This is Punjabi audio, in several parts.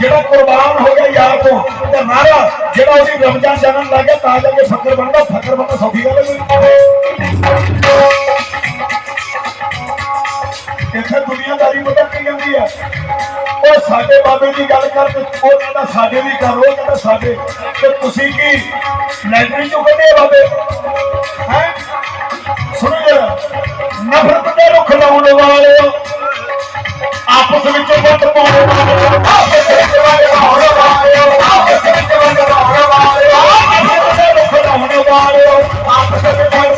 ਜਿਹੜਾ ਕੁਰਬਾਨ ਹੋ ਗਿਆ ਯਾਰ ਤੋਂ, ਤੇ ਨਾਰਾ ਜਿਹੜਾ ਉਹਦੀ ਰਮਜ਼ਾਨ ਜਨਮ ਲੱਗ ਗਿਆ, ਤਾਂ ਜਾ ਕੇ ਫਕਰ ਬਣਦਾ, ਫਕਰ ਬਣਨਾ ਸੌਖੀ ਗੱਲ ਹੈ ਇੱਥੇ ਦੁਨੀਆਦਾਰੀ ਪਤਾ ਕੀ ਜਾਂਦੀ ਆ। ਉਹ ਸਾਡੇ ਬਾਬੇ ਦੀ ਗੱਲ ਕਰ, ਤੇ ਉਹ ਕਹਿੰਦਾ ਸਾਡੇ ਵੀ ਕਰ, ਉਹ ਕਹਿੰਦਾ ਸਾਡੇ। ਤੇ ਤੁਸੀਂ ਕੀ ਲਾਇਬ੍ਰੇਰੀ ਚੋਂ ਕੱਢੇ ਬਾਬੇ? ਹੈ? ਸੁਣੋ ਜਰਾ, ਨਫ਼ਰਤ ਦੇ ਰੁੱਖ ਲਾਉਣ ਵਾਲਿਓ ਆਪਸ ਵਿੱਚ ਵੰਡ ਪਾਉਣ ਵਾਲਿਓ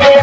Yeah.